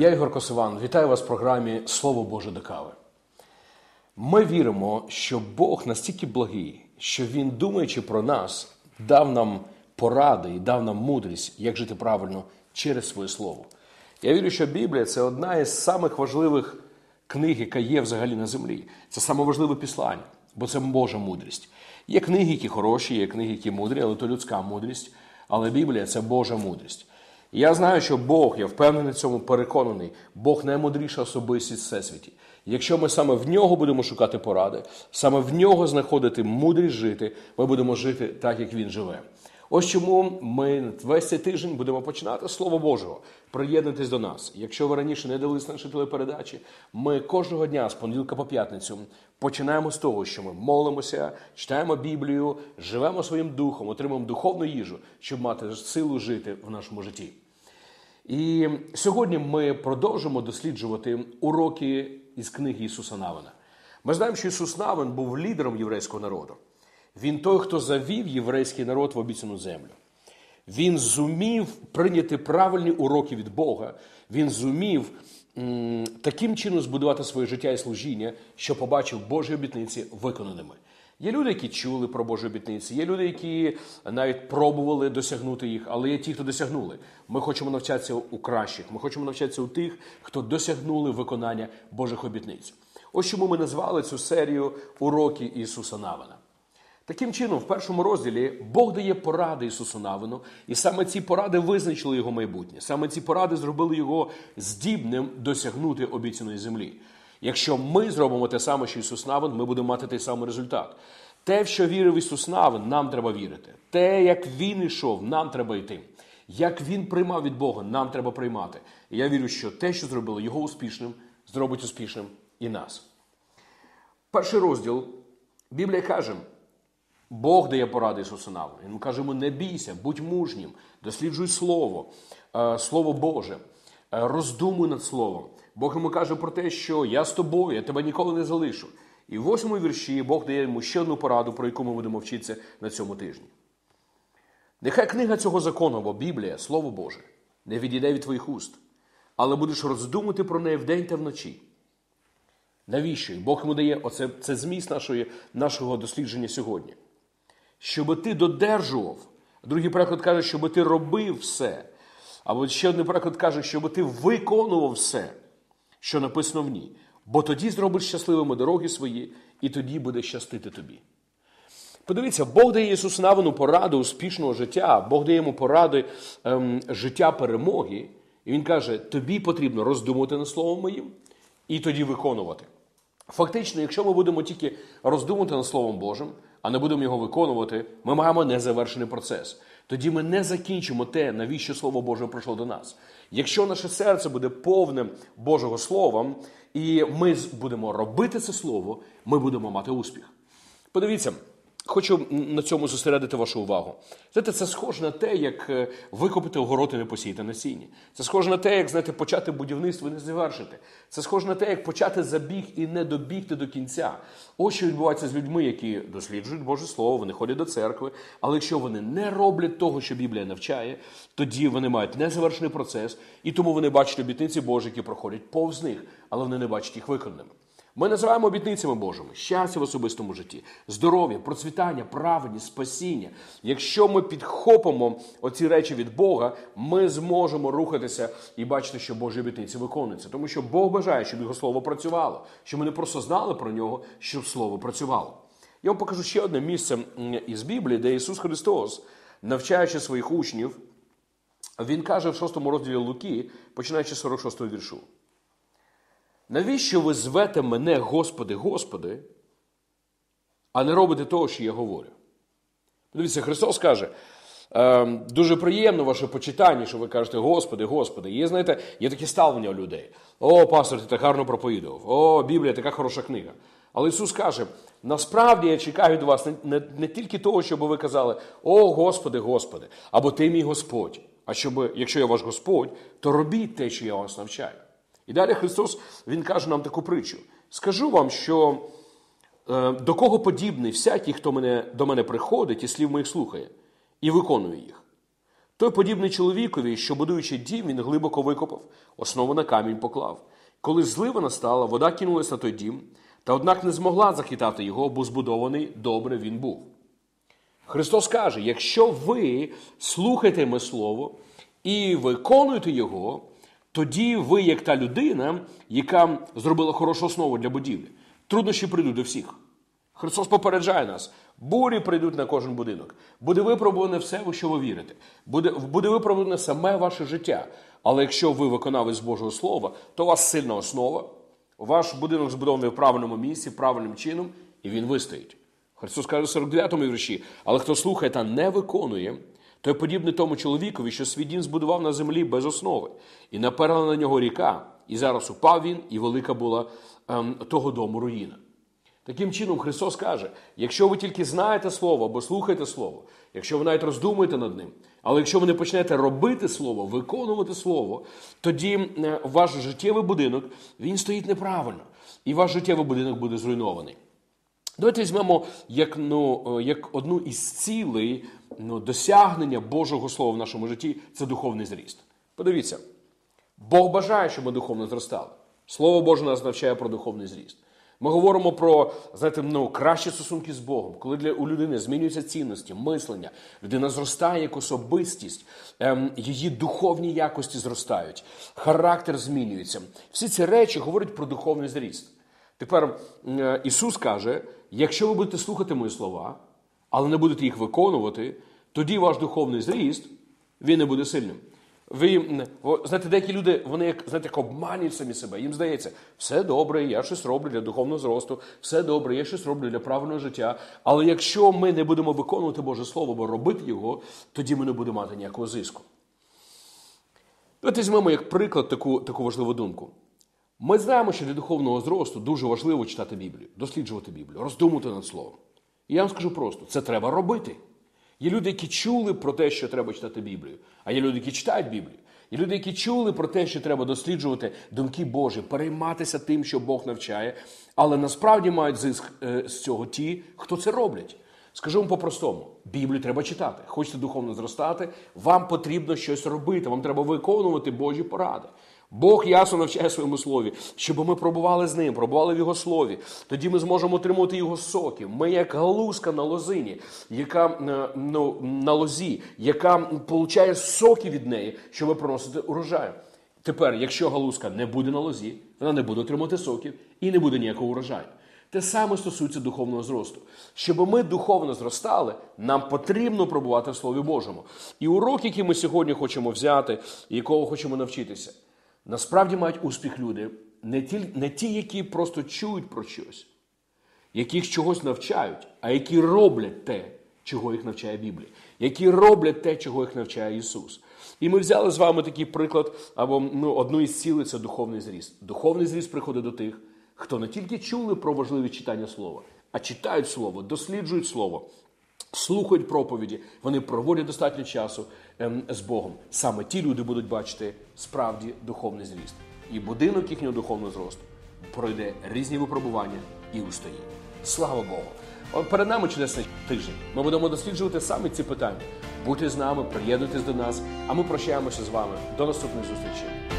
Я Ігор Косован. Вітаю вас в програмі Слово Боже до кави. Ми віримо, що Бог настільки благий, що Він, думаючи про нас, дав нам поради і дав нам мудрість, як жити правильно через своє слово. Я вірю, що Біблія це одна із самих важливих книг, яка є взагалі на землі. Це саме важливе післання, бо це Божа мудрість. Є книги, які хороші, є книги, які мудрі, але то людська мудрість. Але Біблія це Божа мудрість. Я знаю, що Бог, я впевнений в цьому переконаний, Бог наймудріша особистість всесвіті. Якщо ми саме в нього будемо шукати поради, саме в нього знаходити мудрість жити, ми будемо жити так, як він живе. Ось чому ми весь цей тиждень будемо починати Слово Божого. Приєднуйтесь до нас. Якщо ви раніше не дивились наші телепередачі, ми кожного дня з понеділка по п'ятницю починаємо з того, що ми молимося, читаємо Біблію, живемо своїм духом, отримуємо духовну їжу, щоб мати силу жити в нашому житті. І сьогодні ми продовжимо досліджувати уроки із книги Ісуса Навина. Ми знаємо, що Ісус Навин був лідером єврейського народу. Він той, хто завів єврейський народ в обіцяну землю. Він зумів прийняти правильні уроки від Бога. Він зумів таким чином збудувати своє життя і служіння, що побачив Божі обітниці виконаними. Є люди, які чули про Божі обітниці, є люди, які навіть пробували досягнути їх, але є ті, хто досягнули. Ми хочемо навчатися у кращих. Ми хочемо навчатися у тих, хто досягнули виконання Божих обітниць. Ось чому ми назвали цю серію уроки Ісуса Навина. Таким чином, в першому розділі Бог дає поради Ісусу Навину, і саме ці поради визначили його майбутнє. Саме ці поради зробили його здібним досягнути обіцяної землі. Якщо ми зробимо те саме, що Ісус Навин, ми будемо мати той самий результат. Те, в що вірив Ісус Навин, нам треба вірити. Те, як Він йшов, нам треба йти. Як Він приймав від Бога, нам треба приймати. І я вірю, що те, що зробило його успішним, зробить успішним і нас. Перший розділ Біблія каже. Бог дає поради Ісусу Навину. Він каже йому, не бійся, будь мужнім, досліджуй Слово, е, Слово Боже, е, роздумуй над Словом. Бог йому каже про те, що я з тобою, я тебе ніколи не залишу. І в восьмому вірші Бог дає йому ще одну пораду, про яку ми будемо вчитися на цьому тижні. Нехай книга цього закону, або Біблія, Слово Боже, не відійде від твоїх уст, але будеш роздумати про неї вдень та вночі. Навіщо? Бог йому дає оце це зміст нашої, нашого дослідження сьогодні щоб ти додержував. Другий переклад каже, щоб ти робив все. Або ще один переклад каже, щоб ти виконував все, що написано в ній. Бо тоді зробиш щасливими дороги свої, і тоді буде щастити тобі. Подивіться, Бог дає Ісусу Навину поради успішного життя, Бог дає йому поради ем, життя перемоги. І Він каже: тобі потрібно роздумувати над Словом моїм і тоді виконувати. Фактично, якщо ми будемо тільки роздумувати над Словом Божим, а не будемо його виконувати, ми маємо незавершений процес. Тоді ми не закінчимо те, навіщо Слово Боже прийшло до нас. Якщо наше серце буде повним Божого Слова, і ми будемо робити це слово, ми будемо мати успіх. Подивіться. Хочу на цьому зосередити вашу увагу. Знаєте, це схоже на те, як е, викопити огород не посіяти насіння. Це схоже на те, як знаєте, почати будівництво і не завершити. Це схоже на те, як почати забіг і не добігти до кінця. Ось що відбувається з людьми, які досліджують Боже Слово, вони ходять до церкви. Але якщо вони не роблять того, що Біблія навчає, тоді вони мають незавершений процес, і тому вони бачать обітниці Божі, які проходять повз них, але вони не бачать їх виконаними. Ми називаємо обітницями Божими щастя в особистому житті, здоров'я, процвітання, праведність, спасіння. Якщо ми підхопимо оці речі від Бога, ми зможемо рухатися і бачити, що Божі обітниці виконуються. Тому що Бог бажає, щоб його слово працювало, щоб ми не просто знали про нього, щоб слово працювало. Я вам покажу ще одне місце із Біблії, де Ісус Христос, навчаючи своїх учнів, Він каже в 6 розділі Луки, починаючи з 46 віршу. Навіщо ви звете мене, Господи, Господи, а не робите того, що я говорю? Подивіться, Христос каже, е, дуже приємно ваше почитання, що ви кажете, Господи, Господи. Є, знаєте, є таке ставлення у людей. О, пастор, ти так гарно проповідував. О, Біблія, така хороша книга. Але Ісус каже: насправді я чекаю від вас не, не, не тільки того, щоб ви казали, О, Господи, Господи, або Ти мій Господь. А щоб, якщо я ваш Господь, то робіть те, що я вас навчаю. І далі Христос Він каже нам таку притчу. Скажу вам, що е, до кого подібний всякий, хто мене, до мене приходить і слів моїх слухає, і виконує їх. Той подібний чоловікові, що будуючи дім, він глибоко викопав, основу на камінь поклав. Коли злива настала, вода кинулась на той дім, та однак не змогла захитати його, бо збудований добре він був. Христос каже: якщо ви слухаєте моє слово і виконуєте його, тоді ви, як та людина, яка зробила хорошу основу для будівлі, труднощі прийдуть до всіх. Христос попереджає нас, бурі прийдуть на кожен будинок. Буде випробуване все, у що ви вірите. Буде, буде випробуване саме ваше життя. Але якщо ви виконавець Божого Слова, то у вас сильна основа, ваш будинок збудований в правильному місці, правильним чином, і він вистоїть. Христос каже в 49-му вірші, але хто слухає та не виконує, той подібний тому чоловікові, що свій дім збудував на землі без основи, і наперла на нього ріка, і зараз упав він, і велика була ем, того дому руїна. Таким чином, Христос каже: якщо ви тільки знаєте Слово або слухаєте Слово, якщо ви навіть роздумуєте над ним, але якщо ви не почнете робити Слово, виконувати Слово, тоді е, ваш життєвий будинок він стоїть неправильно, і ваш життєвий будинок буде зруйнований. Давайте візьмемо як ну, е, як одну із цілей ну, досягнення Божого Слова в нашому житті це духовний зріст. Подивіться, Бог бажає, щоб ми духовно зростали. Слово Боже нас навчає про духовний зріст. Ми говоримо про знаєте, ну, кращі стосунки з Богом, коли для у людини змінюються цінності, мислення, людина зростає як особистість, ем, її духовні якості зростають, характер змінюється. Всі ці речі говорять про духовний зріст. Тепер е, Ісус каже: якщо ви будете слухати мої слова, але не будете їх виконувати, тоді ваш духовний зріст він не буде сильним. Ви знаєте, деякі люди, вони як знаєте, як обманюють самі себе. Їм здається, все добре, я щось роблю для духовного зросту, все добре, я щось роблю для правильного життя. Але якщо ми не будемо виконувати Боже Слово, або робити його, тоді ми не будемо мати ніякого зиску. Давайте візьмемо як приклад таку, таку важливу думку. Ми знаємо, що для духовного зросту дуже важливо читати Біблію, досліджувати Біблію, роздумувати над словом. І я вам скажу просто: це треба робити. Є люди, які чули про те, що треба читати Біблію, а є люди, які читають Біблію. Є люди, які чули про те, що треба досліджувати думки Божі, перейматися тим, що Бог навчає, але насправді мають зиск е, з цього ті, хто це роблять. Скажу вам по-простому: Біблію треба читати. Хочете духовно зростати, вам потрібно щось робити, вам треба виконувати Божі поради. Бог ясно навчає своєму слові, щоб ми пробували з ним, пробували в його слові. Тоді ми зможемо отримати його соки. Ми, як галузка на лозині, яка е, ну, на лозі, яка получає соки від неї, щоб приносити урожай. Тепер, якщо галузка не буде на лозі, вона не буде отримати соків і не буде ніякого урожаю. Те саме стосується духовного зросту. Щоб ми духовно зростали, нам потрібно пробувати в Слові Божому. І урок, який ми сьогодні хочемо взяти, якого хочемо навчитися. Насправді мають успіх люди, не ті, не ті, які просто чують про щось, яких чогось навчають, а які роблять те, чого їх навчає Біблія, які роблять те, чого їх навчає Ісус. І ми взяли з вами такий приклад, або ну, одну із цілей це духовний зріст. Духовний зріст приходить до тих, хто не тільки чули про важливість читання слова, а читають слово, досліджують слово, слухають проповіді, вони проводять достатньо часу ем, з Богом. Саме ті люди будуть бачити справді духовний зріст. І будинок їхнього духовного зросту пройде різні випробування і устоїть. Слава Богу! Перед нами чудесний тиждень. Ми будемо досліджувати саме ці питання. Будьте з нами, приєднуйтесь до нас, а ми прощаємося з вами. До наступної зустрічі.